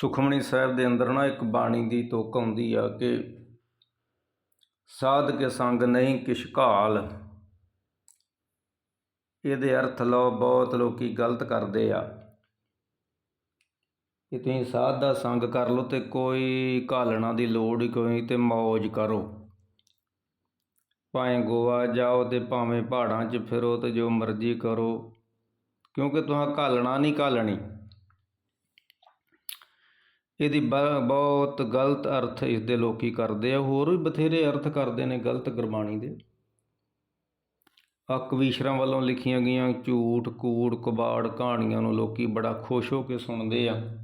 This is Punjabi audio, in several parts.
ਸੁਖਮਣੀ ਸਾਹਿਬ ਦੇ ਅੰਦਰ ਨਾ ਇੱਕ ਬਾਣੀ ਦੀ ਤੁਕ ਆਉਂਦੀ ਆ ਕਿ ਸਾਧ ਕੇ ਸੰਗ ਨਹੀਂ ਕਿਛ ਘਾਲ। ਇਹਦੇ ਅਰਥ ਲਓ, ਬਹੁਤ ਲੋਕੀ ਗਲਤ ਕਰਦੇ ਆ। ਕਿ ਤੁਸੀਂ ਸਾਧ ਦਾ ਸੰਗ ਕਰ ਲਓ ਤੇ ਕੋਈ ਘਾਲਣਾ ਦੀ ਲੋੜ ਹੀ ਕੋਈ ਨਹੀਂ ਤੇ ਮौज ਕਰੋ। ਭਾਵੇਂ ਗੋਆ ਜਾਓ ਤੇ ਭਾਵੇਂ ਪਹਾੜਾਂ 'ਚ ਫਿਰੋ ਤੇ ਜੋ ਮਰਜ਼ੀ ਕਰੋ, ਕਿਉਂਕਿ ਤੁਹਾਂ ਘਾਲਣਾ ਨਹੀਂ ਘਾਲਣੀ। ਇਹਦੀ ਬ- ਬਹੁਤ ਗਲਤ ਅਰਥ ਇਸ ਦੇ ਲੋਕੀ ਕਰਦੇ ਆ, ਹੋਰ ਵੀ ਬਥੇਰੇ ਅਰਥ ਕਰਦੇ ਨੇ ਗਲਤ ਗੁਰਬਾਣੀ ਦੇ। ਅਕਵੀਸ਼ਰਾਂ ਵੱਲੋਂ ਲਿਖੀਆਂ ਗਈਆਂ ਝੂਠ, ਕੂੜ, ਕਬਾੜ ਕਹਾਣੀਆਂ ਨੂੰ ਲੋਕੀ ਬੜਾ ਖੁਸ਼ ਹੋ ਕੇ ਸੁਣਦੇ ਆ।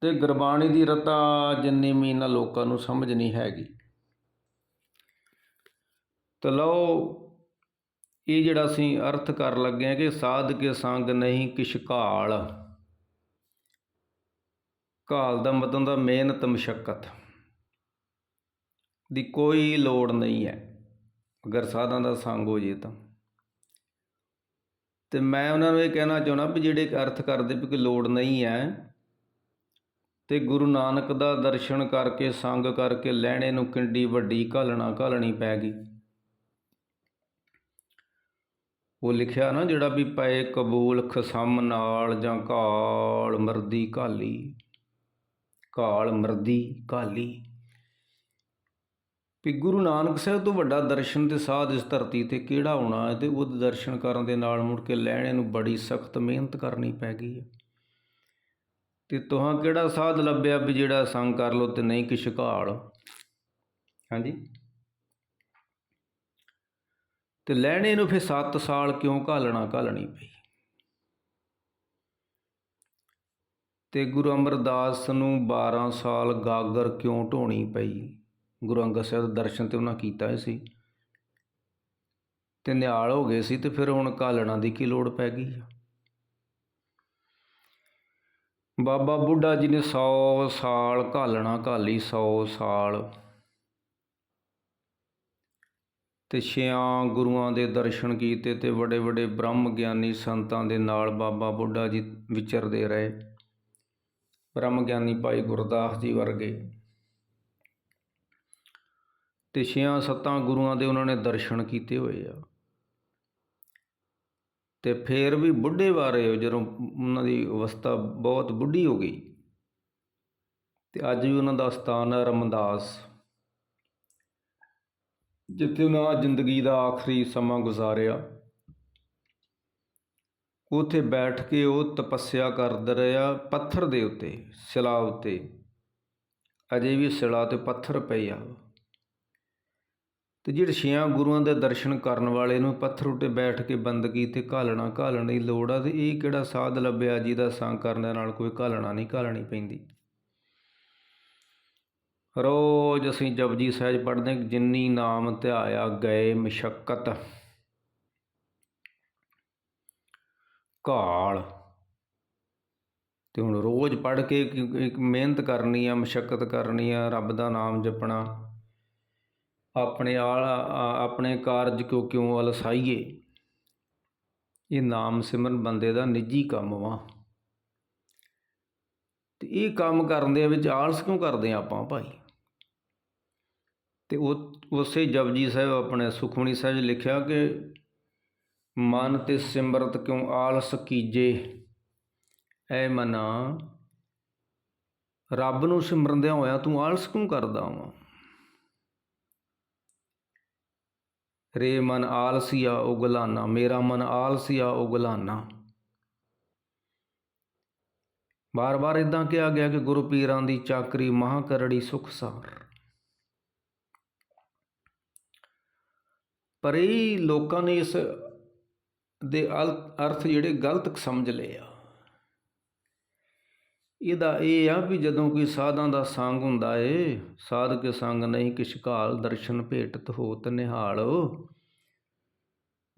ਤੇ ਗੁਰਬਾਣੀ ਦੀ ਰਤਾ ਜਿੰਨੀ ਵੀ ਇਹਨਾਂ ਲੋਕਾਂ ਨੂੰ ਸਮਝ ਨਹੀਂ ਹੈਗੀ। ਤੇ ਲਓ, ਇਹ ਜਿਹੜਾ ਅਸੀਂ ਅਰਥ ਕਰ ਲੱਗੇ ਆ ਕਿ ਸਾਧ ਕੇ ਸੰਗ ਨਹੀਂ ਕਿਛ ਕਾਲ ਘਾਲ ਦਾ ਮਤਲਬ ਦਾ ਮਿਹਨਤ ਮਸ਼ੱਕਤ। ਦੀ ਕੋਈ ਲੋੜ ਨਹੀਂ ਹੈ। ਅਗਰ ਸਾਧਾਂ ਦਾ ਸੰਗ ਹੋ ਜੇ ਤਾਂ। ਤੇ ਮੈਂ ਉਹਨਾਂ ਨੂੰ ਇਹ ਕਹਿਣਾ ਚਾਹੁੰਦਾ ਵੀ ਜਿਹੜੇ ਅਰਥ ਕਰਦੇ ਵੀ ਕੋਈ ਲੋੜ ਨਹੀਂ ਹੈ, ਤੇ ਗੁਰੂ ਨਾਨਕ ਦਾ ਦਰਸ਼ਨ ਕਰਕੇ, ਸੰਗ ਕਰਕੇ ਲੈਣੇ ਨੂੰ ਕਿੰਡੀ ਵੱਡੀ ਘਾਲਣਾ ਘਾਲਣੀ ਪੈ ਗਈ। ਉਹ ਲਿਖਿਆ ਨਾ ਜਿਹੜਾ ਵੀ ਪਏ ਕਬੂਲ ਖਸਮ ਨਾਲ ਜਾਂ ਘਾਲ ਮਰਦੀ ਘਾਲੀ। ਘਾਲ ਮਰਦੀ ਘਾਲੀ ਵੀ ਗੁਰੂ ਨਾਨਕ ਸਾਹਿਬ ਤੋਂ ਵੱਡਾ ਦਰਸ਼ਨ ਤੇ ਸਾਧ ਇਸ ਧਰਤੀ ਤੇ ਕਿਹੜਾ ਹੋਣਾ ਹੈ ਤੇ ਉਹਦੇ ਦਰਸ਼ਨ ਕਰਨ ਦੇ ਨਾਲ ਮੁੜ ਕੇ ਲੈਣੇ ਨੂੰ ਬੜੀ ਸਖਤ ਮਿਹਨਤ ਕਰਨੀ ਪੈ ਗਈ ਹੈ। ਤੇ ਤੁਹਾਂ ਕਿਹੜਾ ਸਾਧ ਲੱਭਿਆ ਵੀ ਜਿਹੜਾ ਸੰਗ ਕਰ ਲੋ ਤੇ ਨਹੀਂ ਕਿ ਘਾਲ ਹਾਂਜੀ। ਤੇ ਲੈਣੇ ਨੂੰ ਫਿਰ 7 ਸਾਲ ਕਿਉਂ ਘਾਲਣਾ ਘਾਲਣੀ ਪਈ? ਅਤੇ ਗੁਰੂ ਅਮਰਦਾਸ ਨੂੰ 12 ਸਾਲ ਗਾਗਰ ਕਿਉਂ ਢੋਣੀ ਪਈ? ਗੁਰੂ ਅੰਗਦ ਸਾਹਿਬ ਦੇ ਦਰਸ਼ਨ ਤਾਂ ਉਹਨਾਂ ਕੀਤਾ ਹੀ ਸੀ। ਅਤੇ ਨਿਹਾਲ ਹੋ ਗਏ ਸੀ ਅਤੇ ਫਿਰ ਹੁਣ ਘਾਲਣਾ ਦੀ ਕੀ ਲੋੜ ਪੈ ਗਈ ਆ? ਬਾਬਾ ਬੁੱਢਾ ਜੀ ਨੇ 100 ਸਾਲ ਘਾਲਣਾ ਘਾਲੀ 100 ਸਾਲ। ਤੇ ਛਿਆਂ ਗੁਰੂਆਂ ਦੇ ਦਰਸ਼ਨ ਕੀਤੇ ਤੇ ਵੱਡੇ ਵੱਡੇ ਬ੍ਰਹਮ ਗਿਆਨੀ ਸੰਤਾਂ ਦੇ ਨਾਲ ਬਾਬਾ ਬੁੱਢਾ ਜੀ ਵਿਚਰਦੇ ਰਹੇ। ਬ੍ਰਹਮ ਗਿਆਨੀ ਭਾਈ ਗੁਰਦਾਸ ਜੀ ਵਰਗੇ। ਤੇ ਛਿਆਂ ਸੱਤਾਂ ਗੁਰੂਆਂ ਦੇ ਉਹਨਾਂ ਨੇ ਦਰਸ਼ਨ ਕੀਤੇ ਹੋਏ ਆ। ਤੇ ਫੇਰ ਵੀ ਬੁੱਢੇ ਬਾਰੇ ਜਦੋਂ ਉਹਨਾਂ ਦੀ ਅਵਸਥਾ ਬਹੁਤ ਬੁੱਢੀ ਹੋ ਗਈ, ਤੇ ਅੱਜ ਵੀ ਉਹਨਾਂ ਦਾ ਸਥਾਨ ਹੈ ਰਮਦਾਸ, ਜਿੱਥੇ ਉਹਨਾਂ ਜ਼ਿੰਦਗੀ ਦਾ ਆਖਰੀ ਸਮਾਂ ਗੁਜ਼ਾਰਿਆ। ਉੱਥੇ ਬੈਠ ਕੇ ਉਹ ਤਪੱਸਿਆ ਕਰਦੇ ਰਿਹਾ ਪੱਥਰ ਦੇ ਉੱਤੇ, ਸਿਲਾ ਉੱਤੇ। ਅਜੇ ਵੀ ਸਿਲਾ ਤੇ ਪੱਥਰ ਪਏ ਆ। ਤੇ ਜਿਹੜੇ ਛਿਆਂ ਗੁਰੂਆਂ ਦੇ ਦਰਸ਼ਨ ਕਰਨ ਵਾਲੇ ਨੂੰ ਪੱਥਰ ਉੱਤੇ ਬੈਠ ਕੇ ਬੰਦਗੀ ਤੇ ਘਾਲਣਾ, ਘਾਲਣ ਦੀ ਲੋੜ ਆ ਤੇ ਇਹ ਕਿਹੜਾ ਸਾਧ ਲੱਭਿਆ ਜਿਹਦਾ ਸੰਗ ਕਰਨ ਦੇ ਨਾਲ ਕੋਈ ਘਾਲਣਾ ਨਹੀਂ, ਘਾਲਣੀ ਪੈਂਦੀ। ਰੋਜ਼ ਅਸੀਂ ਜਪਜੀ ਸਾਹਿਬ ਪੜ੍ਹਦੇ ਜਿੰਨੀ ਨਾਮ ਧਿਆਇਆ ਗਏ ਮਸ਼ੱਕਤ। ਘਾਲ। ਅਤੇ ਹੁਣ ਰੋਜ਼ ਪੜ੍ਹ ਕੇ ਇੱਕ- ਇੱਕ ਮਿਹਨਤ ਕਰਨੀ ਆ, ਮਸ਼ੱਕਤ ਕਰਨੀ ਆ, ਰੱਬ ਦਾ ਨਾਮ ਜਪਣਾ। ਆਪਣੇ ਆਲ, ਆਪਣੇ ਕਾਰਜ ਕਿਉਂ ਕਿਉਂ ਅਲਸਾਈਏ? ਇਹ ਨਾਮ ਸਿਮਰਨ ਬੰਦੇ ਦਾ ਨਿੱਜੀ ਕੰਮ ਵਾ। ਤੇ ਇਹ ਕੰਮ ਕਰਨ ਦੇ ਵਿੱਚ ਆਲਸ ਕਿਉਂ ਕਰਦੇ ਆ ਆਪਾਂ ਭਾਈ? ਤੇ ਉਹ, ਉਸੇ ਜਪਜੀ ਸਾਹਿਬ ਆਪਣੇ ਸੁਖਮਣੀ ਸਾਹਿਬ ਲਿਖਿਆ ਕਿ ਮਨ ਤੇ ਸਿਮਰਤ ਕਿਉਂ ਆਲਸ ਕੀਜੇ? ਐ ਮਨਾ, ਰੱਬ ਨੂੰ ਸਿਮਰਦਿਆਂ ਹੋਇਆ ਤੂੰ ਆਲਸ ਕਿਉਂ ਕਰਦਾ ਵਾਂ? ਰੇ ਮਨ ਆਲਸੀਆ ਉਗਲਾਨਾ, ਮੇਰਾ ਮਨ ਆਲਸੀਆ ਉਗਲਾਨਾ। ਬਾਰ-ਬਾਰ ਇਦਾਂ ਕਿਹਾ ਗਿਆ ਕਿ ਗੁਰੂ ਪੀਰਾਂ ਦੀ ਚਾਕਰੀ ਮਹਾ ਕਰੜੀ ਸੁਖਸਾਰ। ਪਰ ਇਹ ਲੋਕਾਂ ਨੇ ਇਸ ਦੇ ਅਲ- ਅਰਥ ਜਿਹੜੇ ਗਲਤ ਸਮਝ ਲਏ ਆ। ਇਹਦਾ ਇਹ ਆ ਵੀ ਜਦੋਂ ਕੋਈ ਸਾਧਾਂ ਦਾ ਸੰਗ ਹੁੰਦਾ ਏ ਸਾਧ ਕੇ ਸੰਗ ਨਹੀਂ ਕਿਛ ਘਾਲ ਦਰਸ਼ਨ ਭੇਟਤ ਹੋਤ ਨਿਹਾਲ।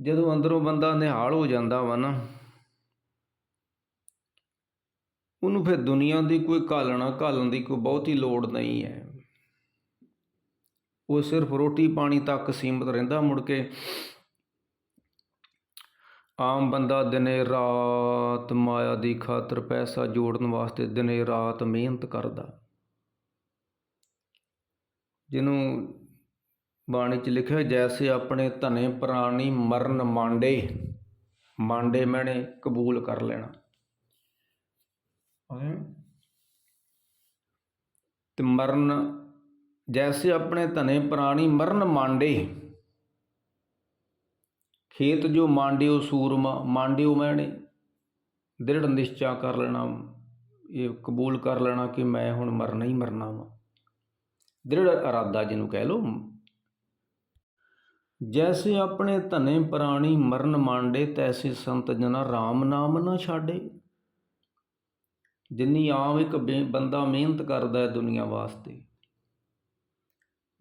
ਜਦੋਂ ਅੰਦਰੋਂ ਬੰਦਾ ਨਿਹਾਲ ਹੋ ਜਾਂਦਾ ਵਾ ਨਾ, ਉਹਨੂੰ ਫਿਰ ਦੁਨੀਆ ਦੀ ਕੋਈ ਘਾਲਣਾ, ਘਾਲਣ ਦੀ ਕੋਈ ਬਹੁਤੀ ਲੋੜ ਨਹੀਂ ਹੈ। ਉਹ ਸਿਰਫ ਰੋਟੀ ਪਾਣੀ ਤੱਕ ਸੀਮਤ ਰਹਿੰਦਾ ਮੁੜ ਕੇ ਆਮ ਬੰਦਾ ਦਿਨੇ ਰਾਤ ਮਾਇਆ ਦੀ ਖਾਤਰ ਪੈਸਾ ਜੋੜਨ ਵਾਸਤੇ ਦਿਨੇ ਰਾਤ ਮਿਹਨਤ ਕਰਦਾ ਜਿਹਨੂੰ ਬਾਣੀ 'ਚ ਲਿਖਿਆ ਜੈਸੇ ਆਪਣੇ ਧਨੇ ਪ੍ਰਾਣੀ ਮਰਨ ਮਾਂਡੇ ਮਾਂਡੇ ਮੈਨੇ ਕਬੂਲ ਕਰ ਲੈਣਾ? ਤੇ ਮਰਨ ਜੈਸੇ ਆਪਣੇ ਧਨੇ ਪ੍ਰਾਣੀ ਮਰਨ ਮਾਂਡੇ ਖੇਤ ਜੋ ਮਾਂਡਿਓ ਸੂਰਮਾ, ਮਾਂਡਿਓ ਮੈਨੇ ਦ੍ਰਿੜ ਨਿਸ਼ਚਾ ਕਰ ਲੈਣਾ, ਇਹ ਕਬੂਲ ਕਰ ਲੈਣਾ ਕਿ ਮੈਂ ਹੁਣ ਮਰਨਾ ਹੀ ਮਰਨਾ ਵਾ। ਦ੍ਰਿੜ ਇਰਾਦਾ ਜਿਹਨੂੰ ਕਹਿ ਲੋ ਜੈਸੇ ਆਪਣੇ ਧਨੇ ਪ੍ਰਾਣੀ ਮਰਨ ਮਾਂਡੇ, ਤੈਸੇ ਸੰਤ ਜਨਾ RAM ਨਾਮ ਨਾ ਛਾੜੇ ਜਿੰਨੀ ਆਮ ਇੱਕ ਬੇ- ਬੰਦਾ ਮਿਹਨਤ ਕਰਦਾ ਹੈ ਦੁਨੀਆ ਵਾਸਤੇ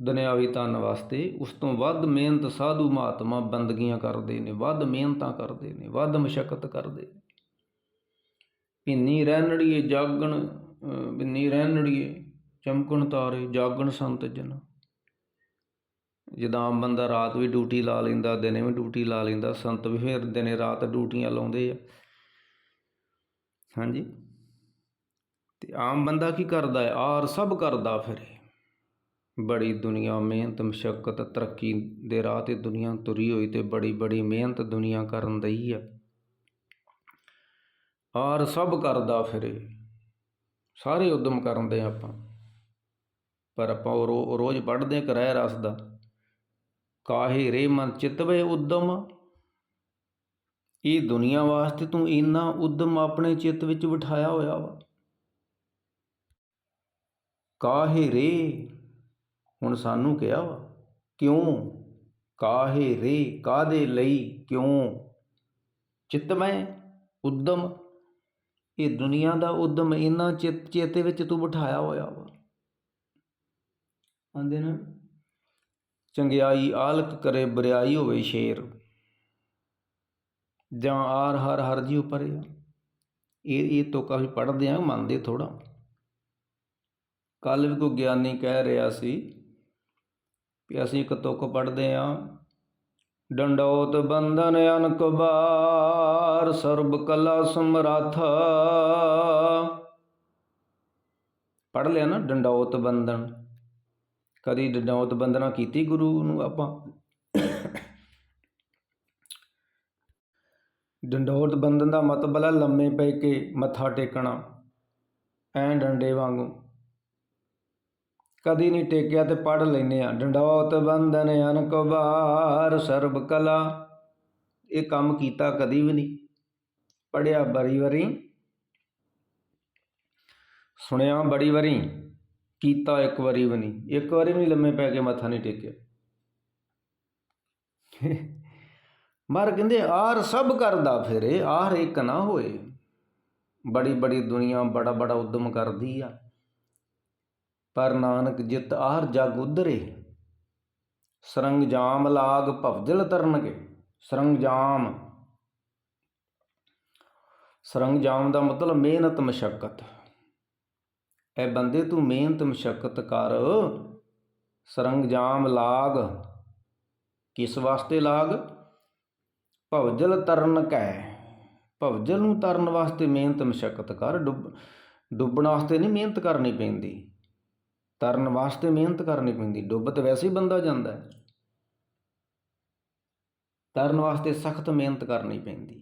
ਦੁਨਿਆਵੀ ਧਨ ਵਾਸਤੇ, ਉਸ ਤੋਂ ਵੱਧ ਮਿਹਨਤ ਸਾਧੂ ਮਹਾਤਮਾ ਬੰਦਗੀਆਂ ਕਰਦੇ ਨੇ, ਵੱਧ ਮਿਹਨਤਾਂ ਕਰਦੇ ਨੇ, ਵੱਧ ਮਸ਼ੱਕਤ ਕਰਦੇ ਨੇ। ਪਿੰਨੀ ਰਹਿਣੜੀਏ ਜਾਗਣ, ਅਹ ਰਹਿਣੜੀਏ ਚਮਕਣ ਤਾਰੇ, ਜਾਗਣ ਸੰਤ ਜਨ। ਜਿੱਦਾਂ ਆਮ ਬੰਦਾ ਰਾਤ ਵੀ ਡਿਊਟੀ ਲਾ ਲੈਂਦਾ, ਦਿਨੇ ਵੀ ਡਿਊਟੀ ਲਾ ਲੈਂਦਾ, ਸੰਤ ਵੀ ਫਿਰ ਦਿਨੇ ਰਾਤ ਡਿਊਟੀਆਂ ਲਾਉਂਦੇ ਆ। ਹਾਂਜੀ? ਤੇ ਆਮ ਬੰਦਾ ਕੀ ਕਰਦਾ ਹੈ? ਆਰ ਸਭ ਕਰਦਾ ਫਿਰੇ। ਬੜੀ ਦੁਨੀਆ ਮਿਹਨਤ, ਮਸ਼ੱਕਤ, ਤਰੱਕੀ ਦੇ ਰਾਹ ਤੇ ਦੁਨੀਆ ਤੁਰੀ ਹੋਈ ਤੇ ਬੜੀ ਬੜੀ ਮਿਹਨਤ ਦੁਨੀਆ ਕਰਨ ਦਈ ਆ। ਆਰ ਸਭ ਕਰਦਾ ਫਿਰੇ। ਸਾਰੇ ਉਦਮ ਕਰਨ ਦੇ ਆਪਾਂ। ਪਰ ਆਪਾਂ ਉਹ ਰੋ- ਰੋਜ਼ ਪੜ੍ਹਦੇ ਹਾਂ ਰਹਿ ਰਸ ਦਾ। ਕਾਹੇ ਰੇ ਮਨ ਚਿਤਵੇ ਉਦਮ। ਇਹ ਦੁਨੀਆ ਵਾਸਤੇ ਤੂੰ ਇੰਨਾ ਉਦਮ ਆਪਣੇ ਚਿੱਤ ਵਿੱਚ ਬਿਠਾਇਆ ਹੋਇਆ ਵਾ। ਕਾਹੇ ਰੇ ਹੁਣ ਸਾਨੂੰ ਕਿਹਾ ਵਾ, ਕਿਉਂ? ਕਾਹੇ ਰੇ? ਕਾਦੇ ਲਈ ਕਿਉਂ? ਚਿਤਮੈ ਉਦਮ, ਇਹ ਦੁਨੀਆ ਦਾ ਉਦਮ ਇਹਨਾਂ ਚਿੱਤ, ਚੇਤੇ ਵਿੱਚ ਤੂੰ ਬਿਠਾਇਆ ਹੋਇਆ ਵਾ। ਆਂਦੇ ਨਾ, ਚੰਗਿਆਈ ਆਲਕ ਕਰੇ ਬਰਿਆਈ ਹੋਵੇ ਸ਼ੇਰ। ਜਾਂ ਆਰ ਹਰ ਹਰ ਜੀ ਉਪਰ ਇਹ ਇਹ ਤੋਂ ਕਾਫੀ ਪੜ੍ਹਦੇ ਆ, ਮੰਨਦੇ ਥੋੜਾ ਕੱਲ ਵੀ ਕੋਈ ਗਿਆਨੀ ਕਹਿ ਰਿਹਾ ਸੀ ਕਿ ਅਸੀਂ ਇੱਕ ਤੁਕ ਪੜ੍ਹਦੇ ਆ ਡੰਡੋਤ ਬੰਧਨ ਅਨਕ ਬਾਰ, ਸਰਬ ਕਲਾ ਸਮਰੱਥ। ਪੜ੍ਹ ਲਿਆ ਨਾ ਡੰਡੋਤ ਬੰਧਨ। ਕਦੀ ਡੰਡੋਤ ਬੰਦਨਾ ਕੀਤੀ ਗੁਰੂ ਨੂੰ ਆਪਾਂ? ਡੰਡੋਤ ਬੰਦਨ ਦਾ ਮਤਲਬ ਹੈ ਲੰਮੇ ਪੈ ਕੇ ਮੱਥਾ ਟੇਕਣਾ, ਐਂ ਡੰਡੇ ਵਾਂਗੂ। ਕਦੀ ਨਹੀਂ ਟੇਕਿਆ ਤੇ ਪੜ ਲੈਨੇ ਆ ਡੰਡੋਤ ਬੰਦਨ ਅਨਕ ਬਾਰ ਸਰਬ ਕਲਾ। ਇਹ ਕੰਮ ਕੀਤਾ ਕਦੀ ਵੀ ਨਹੀਂ ਪੜਿਆ ਬੜੀ ਵਾਰੀ। ਸੁਣਿਆ ਬੜੀ ਵਾਰੀ। ਕੀਤਾ ਇੱਕ ਵਾਰੀ ਵੀ ਨਹੀਂ ਇੱਕ ਵਾਰੀ ਵੀ ਨਹੀਂ ਲੰਮੇ ਪੈ ਕੇ ਮੱਥਾ ਨਹੀਂ ਟੇਕਿਆ। ਮਰ ਕਹਿੰਦੇ ਆਰ ਸਭ ਕਰਦਾ ਫਿਰੇ, ਆਰ ਇੱਕ ਨਾ ਹੋਏ। ਬੜੀ ਬੜੀ ਦੁਨੀਆ ਬੜਾ ਬੜਾ ਉਦਮ ਕਰਦੀ ਆ। ਪਰ ਨਾਨਕ ਜਿਤ ਆਹਰ ਜਗ ਉਧਰੇ। ਸਰੰਗਜਾਮ ਲਾਗ ਭਵਜਲ ਤਰਨਗੇ। ਸਰੰਗਜਾਮ ਸਰੰਗਜਾਮ ਦਾ ਮਤਲਬ ਮਿਹਨਤ ਮਸ਼ੱਕਤ। ਐ ਬੰਦੇ ਤੂੰ ਮਿਹਨਤ ਮਸ਼ੱਕਤ ਕਰ। ਸਰੰਗਜਾਮ ਲਾਗ ਕਿਸ ਵਾਸਤੇ ਲਾਗ? ਭਵਜਲ ਤਰਨ ਕੈ। ਭਵਜਲ ਨੂੰ ਤਰਨ ਵਾਸਤੇ ਮਿਹਨਤ ਮਸ਼ੱਕਤ ਕਰ। ਡੁੱਬ ਡੁੱਬਣ ਵਾਸਤੇ ਨਹੀਂ ਮਿਹਨਤ ਕਰਨੀ ਪੈਂਦੀ। ਤਰਨ ਵਾਸਤੇ ਮਿਹਨਤ ਕਰਨੀ ਪੈਂਦੀ, ਡੁੱਬ ਤਾਂ ਵੈਸੇ ਹੀ ਬੰਦਾ ਜਾਂਦਾ ਹੈ। ਤਰਨ ਵਾਸਤੇ ਸਖਤ ਮਿਹਨਤ ਕਰਨੀ ਪੈਂਦੀ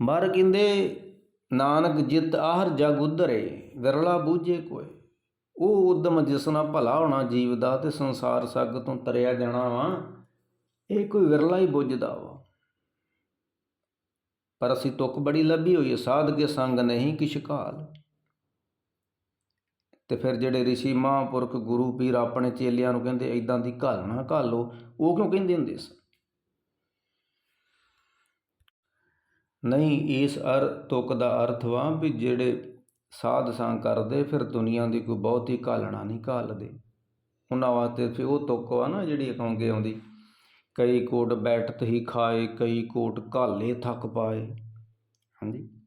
ਮਰ ਕਹਿੰਦੇ ਨਾਨਕ ਜਿਤ ਆਹਰ ਜਗ ਉਧਰੇ, ਵਿਰਲਾ ਬੂਝੇ ਕੋਏ। ਉਹ ਉਦਮ ਜਿਸ ਨਾਲ ਭਲਾ ਹੋਣਾ ਜੀਵ ਦਾ ਤੇ ਸੰਸਾਰ ਸੱਗ ਤੋਂ ਤਰਿਆ ਜਾਣਾ ਵਾ, ਇਹ ਕੋਈ ਵਿਰਲਾ ਹੀ ਬੁੱਝਦਾ ਵਾ। ਪਰ ਅਸੀਂ ਤੁਕ ਬੜੀ ਲੱਭੀ ਹੋਈ ਹੈ, ਸਾਧ ਕੇ ਸੰਗ ਨਹੀਂ ਕਿ ਕਾਲ ਅਤੇ ਫਿਰ ਜਿਹੜੇ ਰਿਸ਼ੀ ਮਹਾਂਪੁਰਖ ਗੁਰੂ ਪੀਰ ਆਪਣੇ ਚੇਲਿਆਂ ਨੂੰ ਕਹਿੰਦੇ ਐਦਾਂ ਦੀ ਘਾਲਣਾ ਘਾਲੋ ਉਹ ਕਿਉਂ ਕਹਿੰਦੇ ਹੁੰਦੇ ਸਨ ਨਹੀਂ, ਇਸ ਅਰ ਤੁਕ ਦਾ ਅਰਥ ਵਾ ਵੀ ਜਿਹੜੇ ਸਾਧ ਸੰਗ ਕਰਦੇ, ਫਿਰ ਦੁਨੀਆ ਦੀ ਕੋਈ ਬਹੁਤੀ ਘਾਲਣਾ ਨਹੀਂ ਘਾਲਦੇ। ਉਹਨਾਂ ਵਾਸਤੇ ਫਿਰ ਉਹ ਤੁਕ ਵਾ ਨਾ ਜਿਹੜੀ ਕਹੋਗੇ ਆਉਂਦੀ, ਕਈ ਕੋਟ ਬੈਠਤ ਹੀ ਖਾਏ, ਕਈ ਕੋਟ ਘਾਲੇ ਥੱਕ ਪਾਏ। ਹਾਂਜੀ।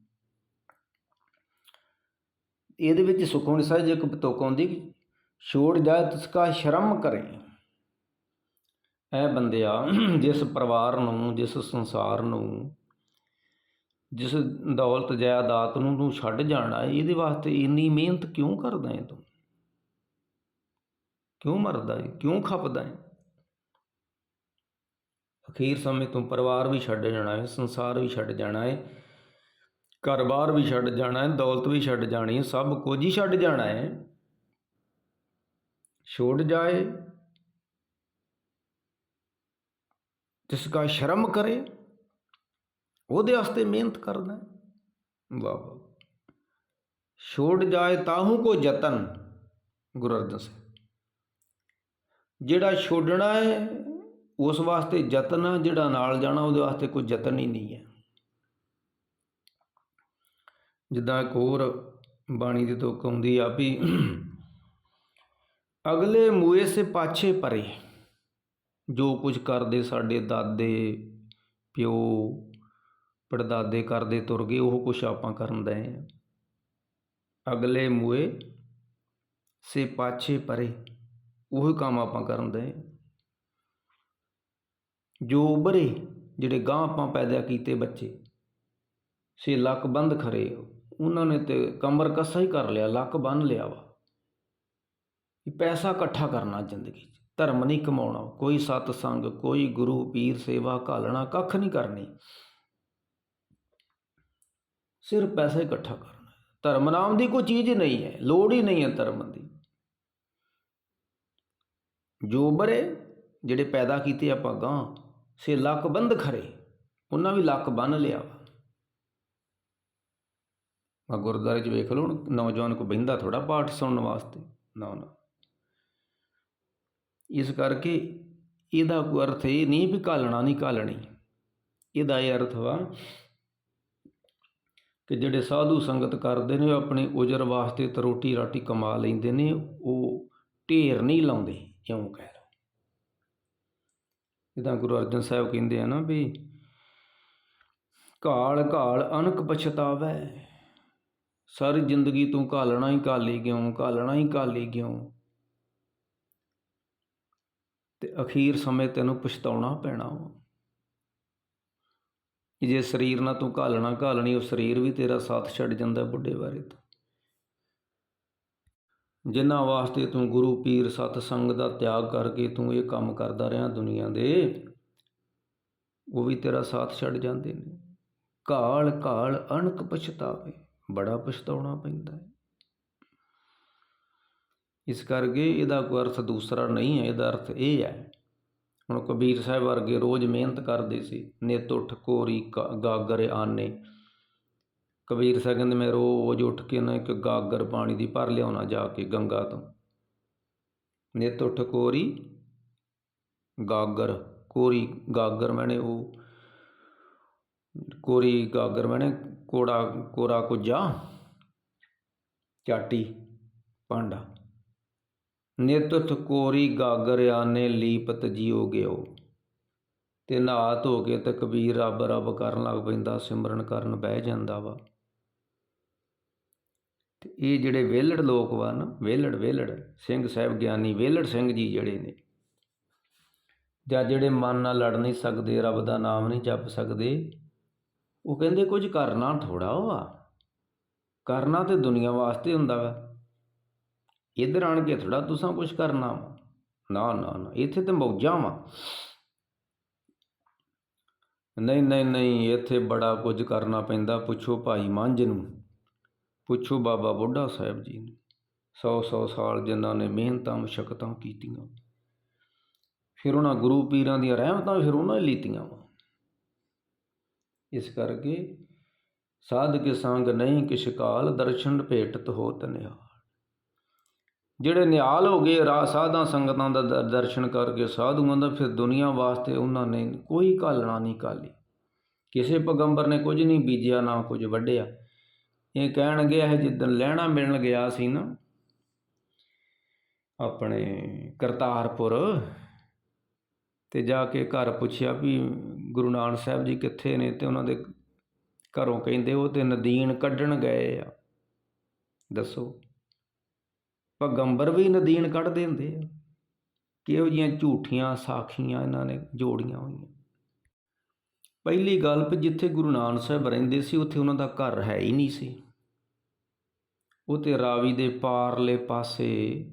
ਇਹਦੇ ਵਿੱਚ ਸੁਖਮਨੀ ਸਾਹਿਬ ਜੀ ਇੱਕ ਤੁਕ ਆਉਂਦੀ ਛੋੜ ਜਾਏ ਤਿਸਕਾ ਸ਼ਰਮ ਕਰੇ। ਇਹ ਬੰਦਿਆ ਜਿਸ ਪਰਿਵਾਰ ਨੂੰ, ਜਿਸ ਸੰਸਾਰ ਨੂੰ, ਜਿਸ ਦੌਲਤ, ਜਾਇਦਾਦ ਨੂੰ ਤੂੰ ਛੱਡ ਜਾਣਾ, ਇਹਦੇ ਵਾਸਤੇ ਇੰਨੀ ਮਿਹਨਤ ਕਿਉਂ ਕਰਦਾ ਹੈ ਤੂੰ? ਕਿਉਂ ਮਰਦਾ ਹੈ ਕਿਉਂ ਖਪਦਾ ਹੈ ਅਖੀਰ ਸਮੇਂ ਤੂੰ ਪਰਿਵਾਰ ਵੀ ਛੱਡ ਜਾਣਾ ਹੈ ਸੰਸਾਰ ਵੀ ਛੱਡ ਜਾਣਾ ਹੈ ਘਰ-ਬਾਰ ਵੀ ਛੱਡ ਜਾਣਾ ਹੈ, ਦੌਲਤ ਵੀ ਛੱਡ ਜਾਣੀ ਹੈ, ਸਭ ਕੁਝ ਹੀ ਛੱਡ ਜਾਣਾ ਹੈ। ਛੋੜ ਜਾਏ, ਜਿਸ ਕਾ ਸ਼ਰਮ ਕਰੇ, ਉਹਦੇ ਵਾਸਤੇ ਮਿਹਨਤ ਕਰਨਾ ਵਾਹ ਵਾਹ। ਛੋੜ ਜਾਏ ਤਾਹੂ ਕੋ ਯਤਨ, ਗੁਰੂ ਅਰਜਨ ਸਾਹਿਬ। ਜਿਹੜਾ ਛੋੜਨਾ ਹੈ, ਉਸ ਵਾਸਤੇ ਯਤਨ ਜਿਹੜਾ ਨਾਲ ਜਾਣਾ, ਉਹਦੇ ਵਾਸਤੇ ਕੋਈ ਯਤਨ ਹੀ ਨਹੀਂ ਹੈ। ਜਿੱਦਾਂ ਇੱਕ ਹੋਰ ਬਾਣੀ ਦੀ ਤੁਕ ਆਉਂਦੀ ਆ ਵੀ ਅਗਲੇ ਮੂਏ ਸੇ ਪਾਛੇ ਪਰੇ ਜੋ ਕੁਝ ਕਰਦੇ ਸਾਡੇ ਦਾਦੇ, ਪਿਓ, ਪੜਦਾਦੇ ਕਰਦੇ ਤੁਰ ਗਏ, ਉਹ ਕੁਝ ਆਪਾਂ ਕਰਨ ਦਏ ਅਗਲੇ ਮੂਏ ਸੇ ਪਾਛੇ ਪਰੇ, ਉਹ ਕੰਮ ਆਪਾਂ ਕਰਨ ਦੇ ਜੋ ਉਭਰੇ, ਜਿਹੜੇ ਗਾਂ ਆਪਾਂ ਪੈਦਾ ਕੀਤੇ ਬੱਚੇ, ਸੇ ਲੱਕ ਬੰਦ ਖਰੇ ਉਹਨਾਂ ਨੇ ਤਾਂ ਕਮਰ ਕੱਸਾ ਹੀ ਕਰ ਲਿਆ, ਲੱਕ ਬੰਨ੍ਹ ਲਿਆ ਵਾ। ਪੈਸਾ ਇਕੱਠਾ ਕਰਨਾ ਜ਼ਿੰਦਗੀ 'ਚ, ਧਰਮ ਨਹੀਂ ਕਮਾਉਣਾ, ਕੋਈ ਸਤਸੰਗ, ਕੋਈ ਗੁਰੂ, ਪੀਰ, ਸੇਵਾ, ਘਾਲਣਾ ਕੱਖ ਨਹੀਂ ਕਰਨੀ। ਸਿਰਫ ਪੈਸਾ ਹੀ ਇਕੱਠਾ ਕਰਨਾ। ਧਰਮ ਨਾਮ ਦੀ ਕੋਈ ਚੀਜ਼ ਨਹੀਂ ਹੈ, ਲੋੜ ਹੀ ਨਹੀਂ ਹੈ ਧਰਮ ਦੀ। ਜੋ ਬਰੇ, ਜਿਹੜੇ ਪੈਦਾ ਕੀਤੇ ਆਪਾਂ ਗਾਂ, ਸੇ ਲੱਕ ਬੰਦ ਖਰੇ, ਉਹਨਾਂ ਵੀ ਲੱਕ ਬੰਨ ਲਿਆ ਵਾ। ਆ ਗੁਰਦੁਆਰੇ 'ਚ ਵੇਖ ਲਓ, ਹੁਣ ਨੌਜਵਾਨ ਕੋ ਬਹਿੰਦਾ ਥੋੜਾ ਪਾਠ ਸੁਣਨ ਵਾਸਤੇ। ਨਾ ਨਾ। ਇਸ ਕਰਕੇ ਇਹਦਾ ਕੋਈ ਅਰਥ ਇਹ ਨਹੀਂ ਵੀ ਘਾਲਣਾ ਨਹੀਂ ਘਾਲਣੀ। ਇਹਦਾ ਇਹ ਅਰਥ ਵਾ ਕਿ ਜਿਹੜੇ ਸਾਧੂ ਸੰਗਤ ਕਰਦੇ ਨੇ, ਉਹ ਆਪਣੀ ਉਜਰ ਵਾਸਤੇ ਤੇ ਰੋਟੀ ਰਾਟੀ ਕਮਾ ਲੈਂਦੇ ਨੇ, ਉਹ ਢੇਰ ਨਹੀਂ ਲਾਉਂਦੇ ਕਿਉਂ ਕਹਿ ਲਓ। ਜਿੱਦਾਂ ਗੁਰੂ ਅਰਜਨ ਸਾਹਿਬ ਕਹਿੰਦੇ ਆ ਨਾ ਵੀ ਘਾਲ ਘਾਲ ਅਨਕ ਪਛਤਾਵੈ। ਸਾਰੀ ਜ਼ਿੰਦਗੀ ਤੂੰ ਘਾਲਣਾ ਹੀ ਘਾਲੀ ਕਿਉਂ? ਘਾਲਣਾ ਹੀ ਘਾਲੀ ਕਿਉਂ? ਤੇ ਅਖੀਰ ਸਮੇਂ ਤੈਨੂੰ ਪਛਤਾਉਣਾ ਪੈਣਾ ਵਾ। ਕਿ ਜੇ ਸਰੀਰ ਨਾਲ ਤੂੰ ਘਾਲਣਾ ਘਾਲਣੀ, ਉਹ ਸਰੀਰ ਵੀ ਤੇਰਾ ਸਾਥ ਛੱਡ ਜਾਂਦਾ ਬੁੱਢੇ ਬਾਰੇ ਤੋਂ। ਜਿਨ੍ਹਾਂ ਵਾਸਤੇ ਤੂੰ ਗੁਰੂ ਪੀਰ ਸਤ ਸੰਗ ਦਾ ਤਿਆਗ ਕਰਕੇ ਤੂੰ ਇਹ ਕੰਮ ਕਰਦਾ ਰਿਹਾ ਦੁਨੀਆ ਦੇ, ਉਹ ਵੀ ਤੇਰਾ ਸਾਥ ਛੱਡ ਜਾਂਦੇ ਨੇ। ਕਾਲ ਕਾਲ ਅਣਕ ਪਛਤਾਵੇ। ਬੜਾ ਪਛਤਾਉਣਾ ਪੈਂਦਾ ਹੈ। ਇਸ ਕਰਕੇ ਇਹਦਾ ਕੋਈ ਅਰਥ ਦੂਸਰਾ ਨਹੀਂ ਹੈ, ਇਹਦਾ ਅਰਥ ਇਹ ਹੈ, ਹੁਣ ਕਬੀਰ ਸਾਹਿਬ ਵਰਗੇ ਰੋਜ਼ ਮਿਹਨਤ ਕਰਦੇ ਸੀ, ਨਿਤ ਉੱਠ ਕੋਰੀ ਗਾ- ਗਾਗਰ ਆਨੇ। ਕਬੀਰ ਸਾਹਿਬ ਕਹਿੰਦੇ, ਮੈਂ ਰੋਜ਼ ਉੱਠ ਕੇ ਨਾ ਇੱਕ ਗਾਗਰ ਪਾਣੀ ਦੀ ਭਰ ਲਿਆਉਣਾ ਜਾ ਕੇ ਗੰਗਾ ਤੋਂ। ਨਿਤ ਉੱਠ ਕੋਰੀ ਗਾਗਰ ਕੋਰੀ ਗਾਗਰ ਮੈਨੇ ਉਹ ਕੋਰੀ ਗਾਗਰ ਮੈਨੇ ਕੋੜਾ ਕੋਰਾ ਕੁਜਾ ਚਾਟੀ ਪਾਂਡਾ ਨਿਤਤ ਕੋਰੀ ਗਾਗਰ ਆਨੇ ਲੀਪਤ ਜਿਉ ਗਿਓ ਤੇ ਨਹਾ ਧੋ ਕੇ ਤੇ ਕਬੀਰ ਰੱਬ ਰੱਬ ਕਰਨ ਲੱਗ ਪੈਂਦਾ ਸਿਮਰਨ ਕਰਨ ਬਹਿ ਜਾਂਦਾ ਵਾ ਤੇ ਇਹ ਜਿਹੜੇ ਵਿਹਲੜ ਲੋਕ ਵਾ ਨਾ ਵਿਹਲੜ ਵਿਹਲੜ ਸਿੰਘ ਸਾਹਿਬ ਗਿਆਨੀ ਵਿਹਲੜ ਸਿੰਘ ਜੀ ਜਿਹੜੇ ਨੇ ਜਾਂ ਜਿਹੜੇ ਮਨ ਨਾਲ ਲੜ ਨਹੀਂ ਸਕਦੇ ਰੱਬ ਦਾ ਨਾਮ ਨਹੀਂ ਜਪ ਸਕਦੇ ਉਹ ਕਹਿੰਦੇ ਕੁਝ ਕਰਨਾ ਥੋੜਾ ਵਾ ਕਰਨਾ ਤੇ ਦੁਨੀਆ ਵਾਸਤੇ ਹੁੰਦਾ ਵਾ। ਇੱਧਰ ਆਣ ਕੇ ਥੋੜਾ ਤੁਸੀਂ ਕੁਝ ਕਰਨਾ ਵਾ। ਨਾ ਨਾ ਨਾ, ਇੱਥੇ ਤੇ ਮੌਜਾਂ ਵਾ। ਨਹੀਂ ਨਹੀਂ ਨਹੀਂ, ਇੱਥੇ ਬੜਾ ਕੁਝ ਕਰਨਾ ਪੈਂਦਾ, ਪੁੱਛੋ ਭਾਈ ਮੰਝ ਨੂੰ। ਪੁੱਛੋ ਬਾਬਾ ਬੁੱਢਾ ਸਾਹਿਬ ਜੀ ਨੂੰ। ਸੌ ਸੌ ਸਾਲ ਜਿਨ੍ਹਾਂ ਨੇ ਮਿਹਨਤਾਂ ਮੁਸ਼ਕਲਾਂ ਕੀਤੀਆਂ। ਫਿਰ ਉਹਨਾਂ ਗੁਰੂ ਪੀਰਾਂ ਦੀਆਂ ਰਹਿਮਤਾਂ ਫਿਰ ਉਹਨਾਂ ਹੀ ਲੀਤੀਆਂ ਵਾ। ਇਸ ਕਰਕੇ ਸਾਧ ਕੇ ਸੰਗ ਨਹੀਂ ਕਿਛ ਕਾਲ ਦਰਸ਼ਨ ਭੇਟਤ ਹੋਤ ਨਿਹਾਲ। ਜਿਹੜੇ ਨਿਹਾਲ ਹੋ ਗਏ, ਰਾ, ਸਾਧਾਂ ਸੰਗਤਾਂ ਦਾ ਦਰਸ਼ਨ ਕਰਕੇ ਸਾਧੂਆਂ ਦਾ, ਫਿਰ ਦੁਨੀਆ ਵਾਸਤੇ ਉਹਨਾਂ ਨੇ ਕੋਈ ਘਾਲਣਾ ਨਹੀਂ ਕਾਲੀ। ਕਿਸੇ ਪੈਗੰਬਰ ਨੇ ਕੁਝ ਨਹੀਂ ਬੀਜਿਆ, ਨਾ ਕੁਝ ਵੱਢਿਆ। ਇਹ ਕਹਿਣ ਗਿਆ ਇਹ ਜਿੱਦਣ ਲੈਣਾ ਮਿਲਣ ਗਿਆ ਸੀ ਨਾ, ਆਪਣੇ ਕਰਤਾਰਪੁਰ ਅਤੇ ਜਾ ਕੇ ਘਰ ਪੁੱਛਿਆ ਵੀ ਗੁਰੂ ਨਾਨਕ ਸਾਹਿਬ ਜੀ ਕਿੱਥੇ ਨੇ ਅਤੇ ਉਹਨਾਂ ਦੇ ਘਰੋਂ ਕਹਿੰਦੇ ਉਹ ਤਾਂ ਨਦੀਨ ਕੱਢਣ ਗਏ ਆ। ਦੱਸੋ ਪੈਗੰਬਰ ਵੀ ਨਦੀਨ ਕੱਢਦੇ ਹੁੰਦੇ ਆ। ਕਿਹੋ ਜਿਹੀਆਂ ਝੂਠੀਆਂ ਸਾਖੀਆਂ ਇਹਨਾਂ ਨੇ ਜੋੜੀਆਂ ਹੋਈਆਂ। ਪਹਿਲੀ ਗੱਲ ਵੀ ਜਿੱਥੇ ਗੁਰੂ ਨਾਨਕ ਸਾਹਿਬ ਰਹਿੰਦੇ ਸੀ, ਉੱਥੇ ਉਹਨਾਂ ਦਾ ਘਰ ਹੈ ਹੀ ਨਹੀਂ ਸੀ। ਉਹ ਤੇ ਰਾਵੀ ਦੇ ਪਾਰਲੇ ਪਾਸੇ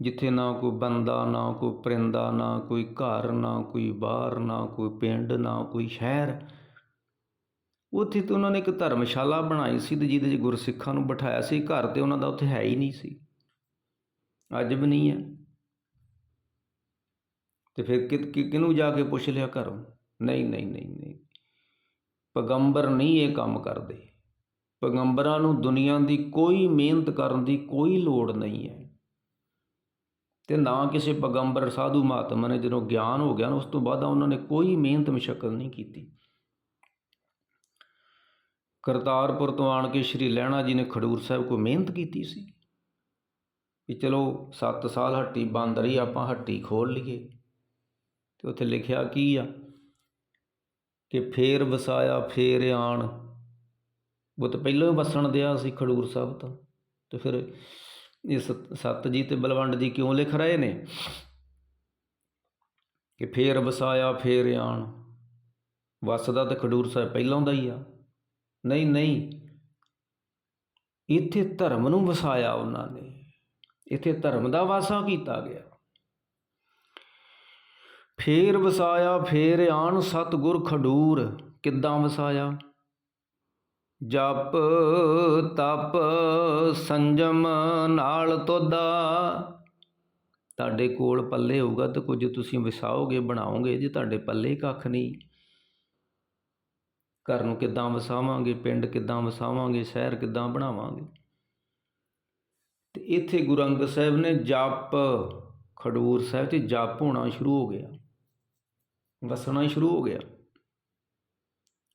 ਜਿੱਥੇ ਨਾ ਕੋਈ ਬੰਦਾ, ਨਾ ਕੋਈ ਪਰਿੰਦਾ, ਨਾ ਕੋਈ ਘਰ, ਨਾ ਕੋਈ ਬਾਹਰ, ਨਾ ਕੋਈ ਪਿੰਡ, ਨਾ ਕੋਈ ਸ਼ਹਿਰ। ਉੱਥੇ ਤੇ ਉਹਨਾਂ ਨੇ ਇੱਕ ਧਰਮਸ਼ਾਲਾ ਬਣਾਈ ਸੀ ਤੇ ਜਿਹਦੇ 'ਚ ਗੁਰਸਿੱਖਾਂ ਨੂੰ ਬਿਠਾਇਆ ਸੀ। ਘਰ ਤੇ ਉਹਨਾਂ ਦਾ ਉੱਥੇ ਹੈ ਹੀ ਨਹੀਂ ਸੀ। ਅੱਜ ਵੀ ਨਹੀਂ ਹੈ। ਤੇ ਫਿਰ ਕਿ ਕਿਹਨੂੰ ਜਾ ਕੇ ਪੁੱਛ ਲਿਆ ਘਰੋਂ? ਨਹੀਂ ਨਹੀਂ ਨਹੀਂ ਨਹੀਂ। ਪੈਗੰਬਰ ਨਹੀਂ ਇਹ ਕੰਮ ਕਰਦੇ। ਪੈਗੰਬਰਾਂ ਨੂੰ ਦੁਨੀਆ ਦੀ ਕੋਈ ਮਿਹਨਤ ਕਰਨ ਦੀ ਕੋਈ ਲੋੜ ਨਹੀਂ ਹੈ। ਤੇ ਨਾ ਕਿਸੇ ਪੈਗੰਬਰ, ਸਾਧੂ ਮਹਾਤਮਾ ਨੇ ਜਦੋਂ ਗਿਆਨ ਹੋ ਗਿਆ ਉਸ ਤੋਂ ਬਾਅਦ ਉਹਨਾਂ ਨੇ ਕੋਈ ਮਿਹਨਤ ਮਸ਼ਕਲ ਨਹੀਂ ਕੀਤੀ। ਕਰਤਾਰਪੁਰ ਤੋਂ ਆਣ ਕੇ ਸ਼੍ਰੀ ਲਹਿਣਾ ਜੀ ਨੇ ਖਡੂਰ ਸਾਹਿਬ ਕੋਈ ਮਿਹਨਤ ਕੀਤੀ ਸੀ ਵੀ ਚਲੋ 7 ਸਾਲ ਹੱਟੀ ਬੰਦ ਰਹੀ, ਆਪਾਂ ਹੱਟੀ ਖੋਲ ਲਈਏ। ਤੇ ਉੱਥੇ ਲਿਖਿਆ ਕੀ ਆ? ਕਿ ਫੇਰ ਵਸਾਇਆ, ਫੇਰ ਆਣ। ਉਹ ਤਾਂ ਪਹਿਲਾਂ ਹੀ ਵਸਣ ਦਿਆ ਸੀ ਖਡੂਰ ਸਾਹਿਬ ਤਾਂ। ਤੇ ਫਿਰ ਇਹ ਸਤ- ਸੱਤ ਜੀ ਤੇ ਬਲਵੰਡ ਜੀ ਕਿਉਂ ਲਿਖ ਰਹੇ ਨੇ? ਕਿ ਫੇਰ ਵਸਾਇਆ, ਫੇਰ ਆਣ। ਵਸਦਾ ਤਾਂ ਖਡੂਰ ਸਾਹਿਬ ਪਹਿਲਾਂ ਦਾ ਹੀ ਆ। ਨਹੀਂ ਨਹੀਂ। ਇੱਥੇ ਧਰਮ ਨੂੰ ਵਸਾਇਆ ਉਹਨਾਂ ਨੇ। ਇੱਥੇ ਧਰਮ ਦਾ ਵਾਸਾ ਕੀਤਾ ਗਿਆ। ਫੇਰ ਵਸਾਇਆ, ਫੇਰ ਆਣ। ਸਤਗੁਰ ਖਡੂਰ ਕਿੱਦਾਂ ਵਸਾਇਆ? ਜਪ ਤਪ ਸੰਜਮ ਨਾਲ ਤੋਦਾ ਤੁਹਾਡੇ ਕੋਲ ਪੱਲੇ ਹੋਊਗਾ ਤਾਂ ਕੁਝ ਤੁਸੀਂ ਵਸਾਓਗੇ, ਬਣਾਓਗੇ, ਜੇ ਤੁਹਾਡੇ ਪੱਲੇ ਕੱਖ ਨਹੀਂ। ਘਰ ਨੂੰ ਕਿੱਦਾਂ ਵਸਾਵਾਂਗੇ, ਪਿੰਡ ਕਿੱਦਾਂ ਵਸਾਵਾਂਗੇ, ਸ਼ਹਿਰ ਕਿੱਦਾਂ ਬਣਾਵਾਂਗੇ? ਤੇ ਇੱਥੇ ਗੁਰੂ ਅੰਗਦ ਸਾਹਿਬ ਨੇ ਜਪ, ਖਡੂਰ ਸਾਹਿਬ 'ਚ ਜਪ ਹੋਣਾ ਸ਼ੁਰੂ ਹੋ ਗਿਆ। ਵਸਣਾ ਸ਼ੁਰੂ ਹੋ ਗਿਆ।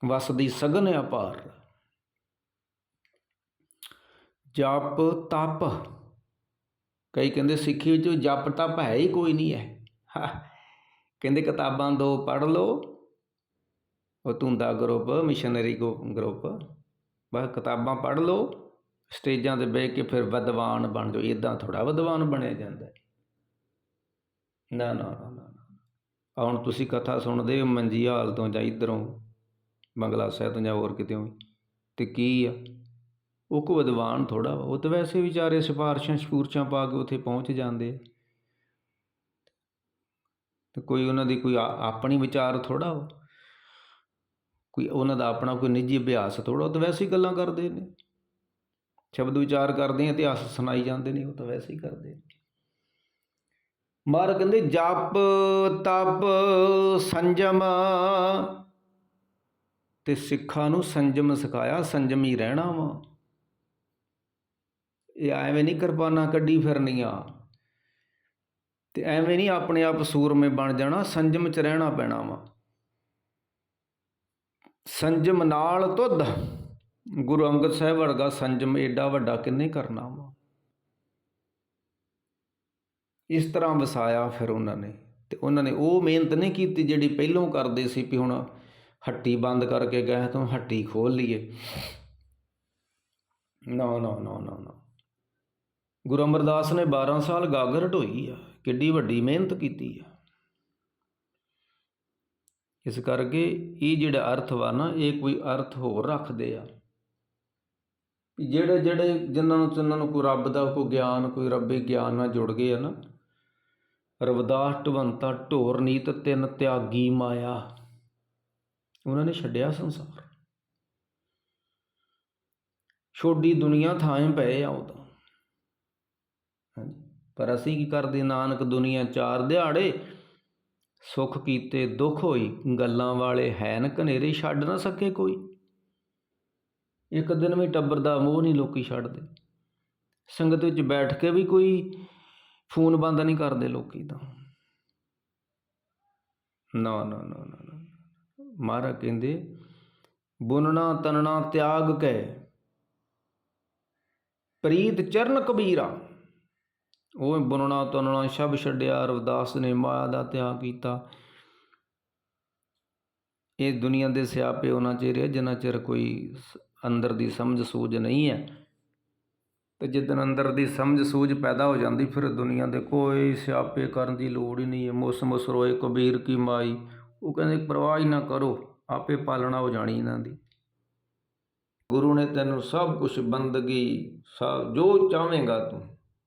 ਵਸਦੀ ਸਗਨ ਅਪਾਰ। ਜਪ ਤਪ। ਕਈ ਕਹਿੰਦੇ ਸਿੱਖੀ ਵਿੱਚ ਜਪ ਤਪ ਹੈ ਹੀ ਕੋਈ ਨਹੀਂ ਹੈ। ਕਹਿੰਦੇ ਕਿਤਾਬਾਂ ਦੋ ਪੜ੍ਹ ਲਓ। ਉਹ ਤੁੰਦਾ ਗਰੁੱਪ, ਮਿਸ਼ਨਰੀ ਗਰੁੱਪ। ਬਸ ਕਿਤਾਬਾਂ ਪੜ੍ਹ ਲਓ। ਸਟੇਜਾਂ ਤੇ ਬਹਿ ਕੇ ਫਿਰ ਵਿਦਵਾਨ ਬਣ ਜਾਓ। ਇਦਾਂ ਥੋੜਾ ਵਿਦਵਾਨ ਬਣਿਆ ਜਾਂਦਾ ਨਾ ਨਾ ਨਾ ਨਾ ਹੁਣ ਤੁਸੀਂ ਕਥਾ ਸੁਣਦੇ ਹੋ, ਮੰਜੀ ਹਾਲ ਤੋਂ ਜਾਂ ਇਧਰੋਂ, ਬੰਗਲਾ ਸਾਹਿਬ ਤੋਂ ਜਾਂ ਹੋਰ ਕਿਤੇ ਤੇ ਕੀ ਆ? ਉਹ ਕੋ ਵਿਦਵਾਨ ਥੋੜਾ ਵਾ, ਉਹ ਤਾਂ ਵੈਸੇ ਵਿਚਾਰੇ ਸਿਫਾਰਸ਼ਾਂ ਸ਼ਪੂਰਸ਼ਾਂ ਪਾ ਕੇ ਉੱਥੇ ਪਹੁੰਚ ਜਾਂਦੇ ਆ। ਤੇ ਕੋਈ ਉਹਨਾਂ ਦੀ ਕੋਈ ਆ- ਆਪਣੀ ਵਿਚਾਰ ਥੋੜਾ ਵਾ, ਕੋਈ ਉਹਨਾਂ ਦਾ ਆਪਣਾ ਕੋਈ ਨਿੱਜੀ ਅਭਿਆਸ ਥੋੜਾ ਉਹ ਤਾਂ ਵੈਸੇ ਹੀ ਗੱਲਾਂ ਕਰਦੇ ਨੇ। ਸ਼ਬਦ ਵਿਚਾਰ ਕਰਦੇ ਆ, ਇਤਿਹਾਸ ਸੁਣਾਈ ਜਾਂਦੇ ਨੇ, ਉਹ ਤਾਂ ਵੈਸੇ ਹੀ ਕਰਦੇ ਨੇ। ਮਾਰ ਕਹਿੰਦੇ, ਜਪ, ਤਪ, ਸੰਜਮ, ਤੇ ਸਿੱਖਾਂ ਨੂੰ ਸੰਜਮ ਸਿਖਾਇਆ, ਸੰਜਮੀ ਰਹਿਣਾ ਵਾ। ਇਹ ਐਵੇਂ ਨਹੀਂ ਕਿਰਪਾਨਾਂ ਕੱਢੀ ਫਿਰਨੀਆਂ। ਤੇ ਐਵੇਂ ਨਹੀਂ ਆਪਣੇ ਆਪ ਸੂਰਮੇ ਬਣ ਜਾਣਾ, ਸੰਜਮ 'ਚ ਰਹਿਣਾ ਪੈਣਾ ਵਾ। ਸੰਜਮ ਨਾਲ ਤੁਧ। ਗੁਰੂ ਅੰਗਦ ਸਾਹਿਬ ਵਰਗਾ ਸੰਜਮ ਏਡਾ ਵੱਡਾ ਕਿੰਨੇ ਕਰਨਾ ਵਾ। ਇਸ ਤਰ੍ਹਾਂ ਵਸਾਇਆ ਫਿਰ ਉਹਨਾਂ ਨੇ ਤੇ ਉਹਨਾਂ ਨੇ ਉਹ ਮਿਹਨਤ ਨਹੀਂ ਕੀਤੀ ਜਿਹੜੀ ਪਹਿਲੋਂ ਕਰਦੇ ਸੀ ਵੀ ਹੁਣ ਹੱਟੀ ਬੰਦ ਕਰਕੇ ਗਏ ਤੋਂ ਹੱਟੀ ਖੋਲ ਲਈਏ। ਨਾ ਨਾ ਨਾ ਨਾ ਨਾ। ਗੁਰੂ ਅਮਰਦਾਸ ਨੇ 12 ਸਾਲ ਗਾਗਰ ਢੋਈ ਆ, ਕਿੱਡੀ ਵੱਡੀ ਮਿਹਨਤ ਕੀਤੀ ਆ। ਇਸ ਕਰਕੇ ਇਹ ਜਿਹੜਾ ਅਰਥ ਵਾ ਨਾ, ਇਹ ਕੋਈ ਅਰਥ ਹੋਰ ਰੱਖਦੇ ਆ। ਵੀ ਜਿਹੜੇ ਜਿਹੜੇ ਜਿਨ੍ਹਾਂ ਨੂੰ ਜਿਨ੍ਹਾਂ ਨੂੰ ਕੋਈ ਰੱਬ ਦਾ ਕੋਈ ਗਿਆਨ, ਕੋਈ ਰੱਬੇ ਗਿਆਨ ਨਾਲ ਜੁੜ ਗਏ ਆ ਨਾ, ਰਵਦਾਸ ਢਵੰਤਾ ਢੋਰ ਨੀਤ ਤਿੰਨ ਤਿਆਗੀ ਮਾਇਆ। ਉਹਨਾਂ ਨੇ ਛੱਡਿਆ ਸੰਸਾਰ। ਛੋਡੀ ਦੁਨੀਆ ਥਾਂ ਪਏ ਆ ਉਦੋਂ। ਪਰ ਅਸੀਂ ਕੀ ਕਰਦੇ ਨਾਨਕ ਦੁਨੀਆ ਚਾਰ ਦਿਹਾੜੇ? ਸੁਖ ਕੀਤੇ ਦੁੱਖ ਹੋਈ, ਗੱਲਾਂ ਵਾਲੇ ਹੈਨ ਕਨੇਰੇ ਛੱਡ ਨਾ ਸਕੇ ਕੋਈ। ਇੱਕ ਦਿਨ ਵੀ ਟੱਬਰ ਦਾ ਮੋਹ ਨਹੀਂ ਲੋਕੀ ਛੱਡਦੇ। ਸੰਗਤ ਵਿੱਚ ਬੈਠ ਕੇ ਵੀ ਕੋਈ ਫੋਨ ਬੰਦ ਨਹੀਂ ਕਰਦੇ ਲੋਕੀ ਤਾਂ। ਨਾ ਨਾ ਨਾ ਨਾ ਨਾ। ਮਹਾਰਾਜ ਕਹਿੰਦੇ, ਬੁਨਣਾ ਤਨਣਾ ਤਿਆਗ ਕੇ। ਪ੍ਰੀਤ ਚਰਨ ਕਬੀਰਾ। ਉਹ ਬੁਣਨਾ ਤੁਨਣਾ ਸ਼ਬ ਛੱਡਿਆ, ਰਵਦਾਸ ਨੇ ਮਾਇਆ ਦਾ ਤਿਆਗ ਕੀਤਾ। ਇਹ ਦੁਨੀਆ ਦੇ ਸਿਆਪੇ ਉਹਨਾਂ ਚਿਰ ਹੈ ਜਿੰਨਾ ਚਿਰ ਕੋਈ ਅੰਦਰ ਦੀ ਸਮਝ ਸੂਝ ਨਹੀਂ ਹੈ। ਤੇ ਜਿੱਦਣ ਅੰਦਰ ਦੀ ਸਮਝ ਸੂਝ ਪੈਦਾ ਹੋ ਜਾਂਦੀ, ਫਿਰ ਦੁਨੀਆ ਦੇ ਕੋਈ ਸਿਆਪੇ ਕਰਨ ਦੀ ਲੋੜ ਹੀ ਨਹੀਂ ਹੈ। ਮੁਸ ਮੁਸ ਕਬੀਰ ਕੀ ਮਾਈ। ਉਹ ਕਹਿੰਦੇ, ਪਰਵਾਹ ਹੀ ਨਾ ਕਰੋ, ਆਪੇ ਪਾਲਣਾ ਹੋ ਜਾਣੀ ਇਹਨਾਂ ਦੀ। ਗੁਰੂ ਨੇ ਤੈਨੂੰ ਸਭ ਕੁਝ ਬੰਦਗੀ ਸਭ ਜੋ ਚਾਹਵੇਂਗਾ ਤੂੰ